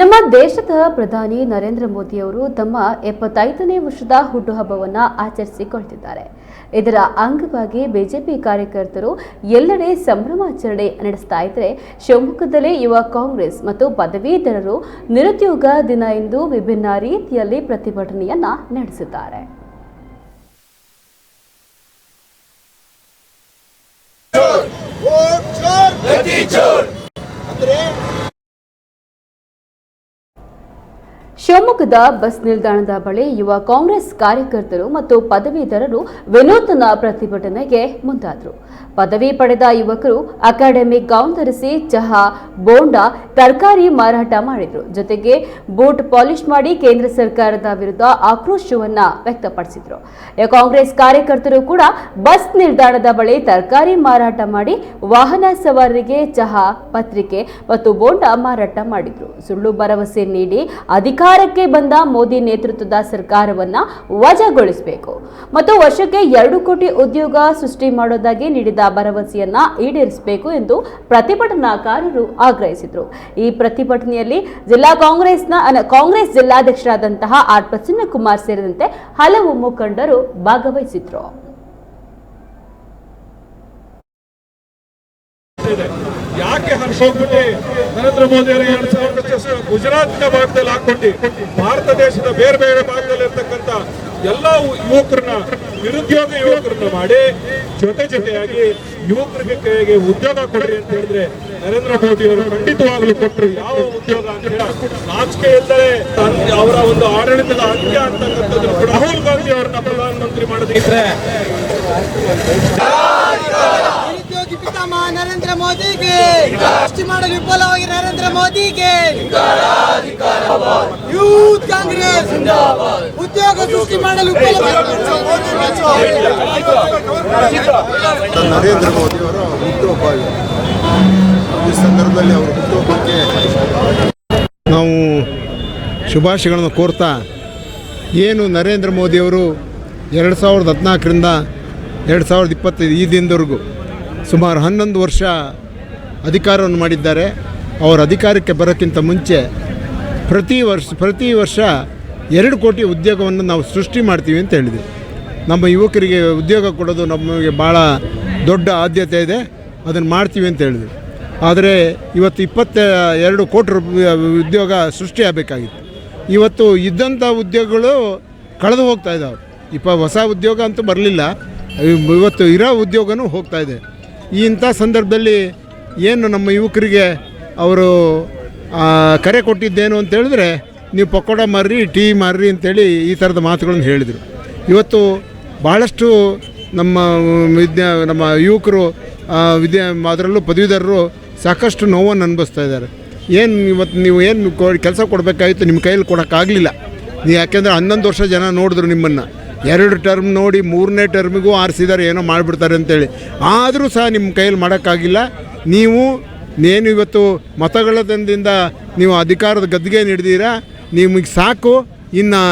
ನಮ್ಮ ದೇಶದ ಪ್ರಧಾನಿ ನರೇಂದ್ರ ಮೋದಿ ಅವರು ತಮ್ಮ ಎಪ್ಪತ್ತೈದನೇ ವರ್ಷದ ಹುಟ್ಟುಹಬ್ಬವನ್ನು ಆಚರಿಸಿಕೊಳ್ತಿದ್ದಾರೆ. ಇದರ ಅಂಗವಾಗಿ ಬಿಜೆಪಿ ಕಾರ್ಯಕರ್ತರು ಎಲ್ಲೆಡೆ ಸಂಭ್ರಮಾಚರಣೆ ನಡೆಸ್ತಾ ಇದ್ದರೆ ಶಿವಮೊಗ್ಗದಲ್ಲಿ ಯುವ ಕಾಂಗ್ರೆಸ್ ಮತ್ತು ಪದವೀಧರರು ನಿರುದ್ಯೋಗ ದಿನ ಎಂದು ವಿಭಿನ್ನ ರೀತಿಯಲ್ಲಿ ಪ್ರತಿಭಟನೆಯನ್ನ ನಡೆಸಿದ್ದಾರೆ. ವೋಟ್ ಚೋರ್ ಗತಿ ಚೋರ್ ಅಂದ್ರೆ ಶಿವಮೊಗ್ಗದ ಬಸ್ ನಿಲ್ದಾಣದ ಬಳಿ ಯುವ ಕಾಂಗ್ರೆಸ್ ಕಾರ್ಯಕರ್ತರು ಮತ್ತು ಪದವೀಧರರು ವಿನೂತನ ಪ್ರತಿಭಟನೆಗೆ ಮುಂದಾದರು. ಪದವಿ ಪಡೆದ ಯುವಕರು ಅಕಾಡೆಮಿಕ್ ಗೌನ್ ಧರಿಸಿ ಚಹಾ, ಬೋಂಡ, ತರಕಾರಿ ಮಾರಾಟ ಮಾಡಿದ್ರು. ಜೊತೆಗೆ ಬೂಟ್ ಪಾಲಿಶ್ ಮಾಡಿ ಕೇಂದ್ರ ಸರ್ಕಾರದ ವಿರುದ್ಧ ಆಕ್ರೋಶವನ್ನ ವ್ಯಕ್ತಪಡಿಸಿದ್ರು. ಕಾಂಗ್ರೆಸ್ ಕಾರ್ಯಕರ್ತರು ಕೂಡ ಬಸ್ ನಿಲ್ದಾಣದ ಬಳಿ ತರಕಾರಿ ಮಾರಾಟ ಮಾಡಿ ವಾಹನ ಸವಾರರಿಗೆ ಚಹಾ ಪತ್ರಿಕೆ ಮತ್ತು ಬೋಂಡ ಮಾರಾಟ ಮಾಡಿದ್ರು. ಸುಳ್ಳು ಭರವಸೆ ನೀಡಿ ಅಧಿಕಾರಕ್ಕೆ ಬಂದ ಮೋದಿ ನೇತೃತ್ವದ ಸರ್ಕಾರವನ್ನ ವಜಾಗೊಳಿಸಬೇಕು. ಮತ್ತು ವರ್ಷಕ್ಕೆ ಎರಡು ಕೋಟಿ ಉದ್ಯೋಗ ಸೃಷ್ಟಿ ಮಾಡೋದಾಗಿ ನೀಡಿದ ಭರವಸೆಯನ್ನ ಈಡೇರಿಸಬೇಕು ಎಂದು ಪ್ರತಿಭಟನಾಕಾರರು ಆಗ್ರಹಿಸಿದರು. ಈ ಪ್ರತಿಭಟನೆಯಲ್ಲಿ ಜಿಲ್ಲಾ ಕಾಂಗ್ರೆಸ್ನ ಕಾಂಗ್ರೆಸ್ ಜಿಲ್ಲಾಧ್ಯಕ್ಷರಾದಂತಹ ಆರ್ ಪ್ರಸನ್ನಕುಮಾರ್ ಸೇರಿದಂತೆ ಹಲವು ಮುಖಂಡರು ಭಾಗವಹಿಸಿದ್ರು. ಯಾಕೆ ಹರ್ಷೋಗ್ಬಿಟ್ಟು ನರೇಂದ್ರ ಮೋದಿ ಅವರು ಎರಡ್ ಸಾವಿರದ ಗುಜರಾತ್ನ ಭಾಗದಲ್ಲಿ ಹಾಕೊಂಡು ಭಾರತ ದೇಶದ ಬೇರೆ ಬೇರೆ ಭಾಗದಲ್ಲಿ ಇರ್ತಕ್ಕಂಥ ಎಲ್ಲ ಯುವಕರನ್ನ, ನಿರುದ್ಯೋಗ ಯುವಕರನ್ನ ಮಾಡಿ ಜೊತೆ ಜೊತೆಯಾಗಿ ಯುವಕರಿಗೆ ಕೈಗೆ ಉದ್ಯೋಗ ಕೊಡ್ರಿ ಅಂತ ಹೇಳಿದ್ರೆ ನರೇಂದ್ರ ಮೋದಿ ಅವರು ಖಂಡಿತವಾಗ್ಲೂ ಕೊಟ್ಟರು ಯಾವ ಉದ್ಯೋಗ ಅಂತ ರಾಜಕೀಯದಲ್ಲೇ ಇಲ್ಲದೆ ಅವರ ಒಂದು ಆಡಳಿತದ ಅಂತ್ಯ ಅಂತಕ್ಕಂಥದ್ದು ರಾಹುಲ್ ಗಾಂಧಿ ಅವರನ್ನ ಪ್ರಧಾನಮಂತ್ರಿ ಮಾಡೋದಿದ್ರೆ ಪಿತಾಮಹ ನರೇಂದ್ರ ಮೋದಿಗೆ. ಸೃಷ್ಟಿ ಮಾಡಲು ವಿಫಲವಾಗಿ ನರೇಂದ್ರ ಮೋದಿಗೆ. Youth Congress. ಉದ್ಯೋಗ ಸೃಷ್ಟಿ ಮಾಡಲು ನರೇಂದ್ರ ಮೋದಿಯವರ ಹುಟ್ಟುಹಬ್ಬ ಇದು. ಈ ಸಂದರ್ಭದಲ್ಲಿ ಅವರ ಹುಟ್ಟುಹಬ್ಬಕ್ಕೆ ನಾವು ಶುಭಾಶಯಗಳನ್ನು ಕೋರ್ತಾ ಏನು ನರೇಂದ್ರ ಮೋದಿಯವರು ಎರಡು ಸಾವಿರದ ಹದಿನಾಲ್ಕರಿಂದ ಎರಡು ಸಾವಿರದ ಇಪ್ಪತ್ತೈದು ಈ ದಿನದವರೆಗೂ ಸುಮಾರು ಹನ್ನೊಂದು ವರ್ಷ ಅಧಿಕಾರವನ್ನು ಮಾಡಿದ್ದಾರೆ. ಅವರ ಅಧಿಕಾರಕ್ಕೆ ಬರೋಕ್ಕಿಂತ ಮುಂಚೆ ಪ್ರತಿ ವರ್ಷ ಪ್ರತಿ ವರ್ಷ ಎರಡು ಕೋಟಿ ಉದ್ಯೋಗವನ್ನು ನಾವು ಸೃಷ್ಟಿ ಮಾಡ್ತೀವಿ ಅಂತ ಹೇಳಿದ್ವಿ ನಮ್ಮ ಯುವಕರಿಗೆ ಉದ್ಯೋಗ ಕೊಡೋದು ನಮಗೆ ಭಾಳ ದೊಡ್ಡ ಆದ್ಯತೆ ಇದೆ, ಅದನ್ನು ಮಾಡ್ತೀವಿ ಅಂತ ಹೇಳಿದ್ವಿ ಆದರೆ ಇವತ್ತು ಇಪ್ಪತ್ತ ಎರಡು ಕೋಟಿ ರೂಪಾಯಿ ಉದ್ಯೋಗ ಸೃಷ್ಟಿಯಾಗಬೇಕಾಗಿತ್ತು ಇವತ್ತು ಇದ್ದಂಥ ಉದ್ಯೋಗಗಳು ಕಳೆದು ಹೋಗ್ತಾ ಇದ್ದಾವೆ. ಇಪ್ಪ, ಹೊಸ ಉದ್ಯೋಗ ಅಂತೂ ಬರಲಿಲ್ಲ. ಇವತ್ತು ಇರೋ ಉದ್ಯೋಗನೂ ಹೋಗ್ತಾ ಇದೆ. ಈ ಇಂಥ ಸಂದರ್ಭದಲ್ಲಿ ಏನು ನಮ್ಮ ಯುವಕರಿಗೆ ಅವರು ಕರೆ ಕೊಟ್ಟಿದ್ದೇನು ಅಂತ ಹೇಳಿದ್ರೆ ನೀವು ಪಕೋಡ ಮಾರ್ರಿ, ಟೀ ಮಾರ್ರಿ ಅಂತೇಳಿ ಈ ಥರದ ಮಾತುಗಳನ್ನು ಹೇಳಿದರು. ಇವತ್ತು ಭಾಳಷ್ಟು ನಮ್ಮ ವಿದ್ಯಾ, ನಮ್ಮ ಯುವಕರು ವಿದ್ಯಾ, ಅದರಲ್ಲೂ ಪದವೀಧರರು ಸಾಕಷ್ಟು ನೋವನ್ನು ಅನುಭವಿಸ್ತಾ ಇದ್ದಾರೆ. ಏನು ಇವತ್ತು ನೀವು ಏನು ಕೆಲಸ ಕೊಡಬೇಕಾಗಿತ್ತು ನಿಮ್ಮ ಕೈಯಲ್ಲಿ ಕೊಡೋಕ್ಕಾಗಲಿಲ್ಲ. ನೀವು ಯಾಕೆಂದರೆ ಹನ್ನೊಂದು ವರ್ಷ ಜನ ನೋಡಿದ್ರು ನಿಮ್ಮನ್ನು. ಎರಡು ಟರ್ಮ್ ನೋಡಿ ಮೂರನೇ ಟರ್ಮಿಗೂ ಆರಿಸಿದ್ದಾರೆ ಏನೋ ಮಾಡಿಬಿಡ್ತಾರೆ ಅಂತೇಳಿ. ಆದರೂ ಸಹ ನಿಮ್ಮ ಕೈಯಲ್ಲಿ ಮಾಡೋಕ್ಕಾಗಿಲ್ಲ. ನೀವು ಏನು ಇವತ್ತು ಮತಗಳ ತಂದಿಂದ ನೀವು ಅಧಿಕಾರದ ಗದ್ದಿಗೆ ಹಿಡಿದೀರಾ ನಿಮಗೆ ಸಾಕು, ಇನ್ನು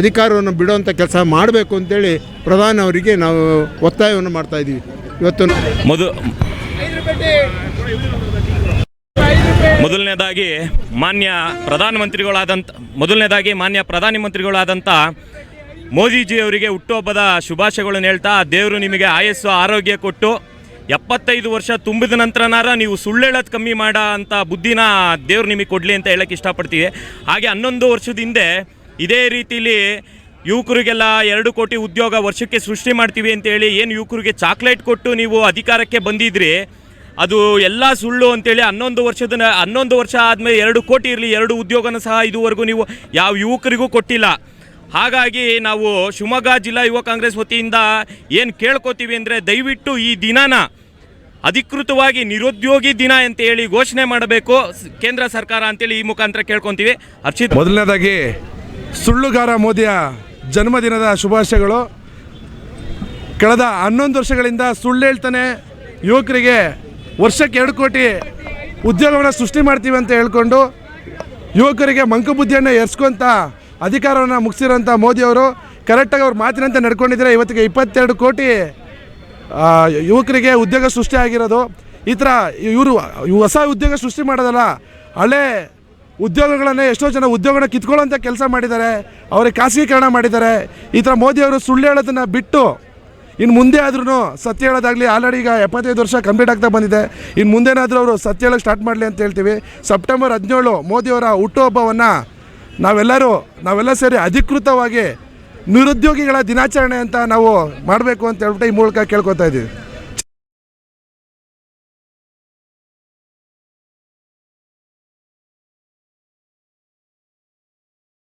ಅಧಿಕಾರವನ್ನು ಬಿಡುವಂಥ ಕೆಲಸ ಮಾಡಬೇಕು ಅಂತೇಳಿ ಪ್ರಧಾನಿ ಅವರಿಗೆ ನಾವು ಒತ್ತಾಯವನ್ನು ಮಾಡ್ತಾ ಇದ್ದೀವಿ. ಇವತ್ತು ಮೊದ ಮೊದಲನೇದಾಗಿ ಮಾನ್ಯ ಪ್ರಧಾನಮಂತ್ರಿಗಳಾದಂಥ ಮೊದಲನೇದಾಗಿ ಮಾನ್ಯ ಪ್ರಧಾನಿ ಮಂತ್ರಿಗಳಾದಂಥ ಮೋದಿಜಿಯವರಿಗೆ ಹುಟ್ಟುಹಬ್ಬದ ಶುಭಾಶಯಗಳನ್ನು ಹೇಳ್ತಾ ದೇವರು ನಿಮಗೆ ಆಯಸ್ಸು, ಆರೋಗ್ಯ ಕೊಟ್ಟು ಎಪ್ಪತ್ತೈದು ವರ್ಷ ತುಂಬಿದ ನಂತರನಾರ ನೀವು ಸುಳ್ಳು ಹೇಳೋದು ಕಮ್ಮಿ ಮಾಡೋ ಅಂತ ಬುದ್ಧಿನ ದೇವ್ರು ನಿಮಗೆ ಕೊಡಲಿ ಅಂತ ಹೇಳಕ್ಕೆ ಇಷ್ಟಪಡ್ತೀವಿ. ಹಾಗೆ ಹನ್ನೊಂದು ವರ್ಷದ ಹಿಂದೆ ಇದೇ ರೀತಿಲಿ ಯುವಕರಿಗೆಲ್ಲ ಎರಡು ಕೋಟಿ ಉದ್ಯೋಗ ವರ್ಷಕ್ಕೆ ಸೃಷ್ಟಿ ಮಾಡ್ತೀವಿ ಅಂತೇಳಿ ಏನು ಯುವಕರಿಗೆ ಚಾಕ್ಲೇಟ್ ಕೊಟ್ಟು ನೀವು ಅಧಿಕಾರಕ್ಕೆ ಬಂದಿದ್ರಿ, ಅದು ಎಲ್ಲ ಸುಳ್ಳು ಅಂತೇಳಿ ಹನ್ನೊಂದು ವರ್ಷದ ಹನ್ನೊಂದು ವರ್ಷ ಆದಮೇಲೆ ಎರಡು ಕೋಟಿ ಇರಲಿ, ಎರಡು ಉದ್ಯೋಗನ ಸಹ ಇದುವರೆಗೂ ನೀವು ಯಾವ ಯುವಕರಿಗೂ ಕೊಟ್ಟಿಲ್ಲ. ಹಾಗಾಗಿ ನಾವು ಶಿವಮೊಗ್ಗ ಜಿಲ್ಲಾ ಯುವ ಕಾಂಗ್ರೆಸ್ ವತಿಯಿಂದ ಏನು ಕೇಳ್ಕೊತೀವಿ ಅಂದರೆ ದಯವಿಟ್ಟು ಈ ದಿನನ ಅಧಿಕೃತವಾಗಿ ನಿರುದ್ಯೋಗಿ ದಿನ ಅಂತ ಹೇಳಿ ಘೋಷಣೆ ಮಾಡಬೇಕು. ಕೇಂದ್ರ ಸರ್ಕಾರ ಅಂತೇಳಿ ಈ ಮುಖಾಂತರ ಕೇಳ್ಕೊತೀವಿ. ಅರ್ಚಿತ್ ಮೊದಲನೇದಾಗಿ ಸುಳ್ಳುಗಾರ ಮೋದಿಯ ಜನ್ಮದಿನದ ಶುಭಾಶಯಗಳು. ಕಳೆದ ಹನ್ನೊಂದು ವರ್ಷಗಳಿಂದ ಸುಳ್ಳು ಹೇಳ್ತಾನೆ ಯುವಕರಿಗೆ ವರ್ಷಕ್ಕೆ ಎರಡು ಕೋಟಿ ಉದ್ಯೋಗವನ್ನು ಸೃಷ್ಟಿ ಮಾಡ್ತೀವಿ ಅಂತ ಹೇಳ್ಕೊಂಡು ಯುವಕರಿಗೆ ಮಂಕುಬುದ್ಧಿಯನ್ನು ಎರ್ಸ್ಕೊಂತ ಅಧಿಕಾರವನ್ನು ಮುಗಿಸಿರೋಂಥ ಮೋದಿಯವರು ಕರೆಕ್ಟಾಗಿ ಅವ್ರ ಮಾತಿನಂತೆ ನಡ್ಕೊಂಡಿದ್ರೆ ಇವತ್ತಿಗೆ ಇಪ್ಪತ್ತೆರಡು ಕೋಟಿ ಯುವಕರಿಗೆ ಉದ್ಯೋಗ ಸೃಷ್ಟಿ ಆಗಿರೋದು. ಈ ಥರ ಇವರು ಹೊಸ ಉದ್ಯೋಗ ಸೃಷ್ಟಿ ಮಾಡೋದಲ್ಲ, ಹಳೆ ಉದ್ಯೋಗಗಳನ್ನೇ ಎಷ್ಟೋ ಜನ ಉದ್ಯೋಗನ ಕಿತ್ಕೊಳ್ಳೋಂಥ ಕೆಲಸ ಮಾಡಿದ್ದಾರೆ, ಅವರಿಗೆ ಖಾಸಗೀಕರಣ ಮಾಡಿದ್ದಾರೆ. ಈ ಥರ ಮೋದಿಯವರು ಸುಳ್ಳು ಹೇಳೋದನ್ನು ಬಿಟ್ಟು ಇನ್ನು ಮುಂದೆ ಆದ್ರೂ ಸತ್ಯ ಹೇಳೋದಾಗಲಿ, ಆಲ್ರೆಡಿ ಈಗ ಎಪ್ಪತ್ತೈದು ವರ್ಷ ಕಂಪ್ಲೀಟ್ ಆಗ್ತಾ ಬಂದಿದೆ. ಇನ್ನು ಮುಂದೇನಾದರೂ ಅವರು ಸತ್ಯ ಹೇಳೋಕ್ಕೆ ಸ್ಟಾರ್ಟ್ ಮಾಡಲಿ ಅಂತ ಹೇಳ್ತೀವಿ. ಸೆಪ್ಟೆಂಬರ್ ಹದಿನೇಳು ಮೋದಿಯವರ ಹುಟ್ಟುಹಬ್ಬವನ್ನು ನಾವೆಲ್ಲರೂ, ನಾವೆಲ್ಲ ಸೇರಿ ಅಧಿಕೃತವಾಗಿ ನಿರುದ್ಯೋಗಿಗಳ ದಿನಾಚರಣೆ ಅಂತ ನಾವು ಮಾಡಬೇಕು ಅಂತ ಹೇಳ್ಬಿಟ್ಟು ಈ ಮೂಲಕ ಕೇಳ್ಕೊತಾ ಇದ್ದೀವಿ.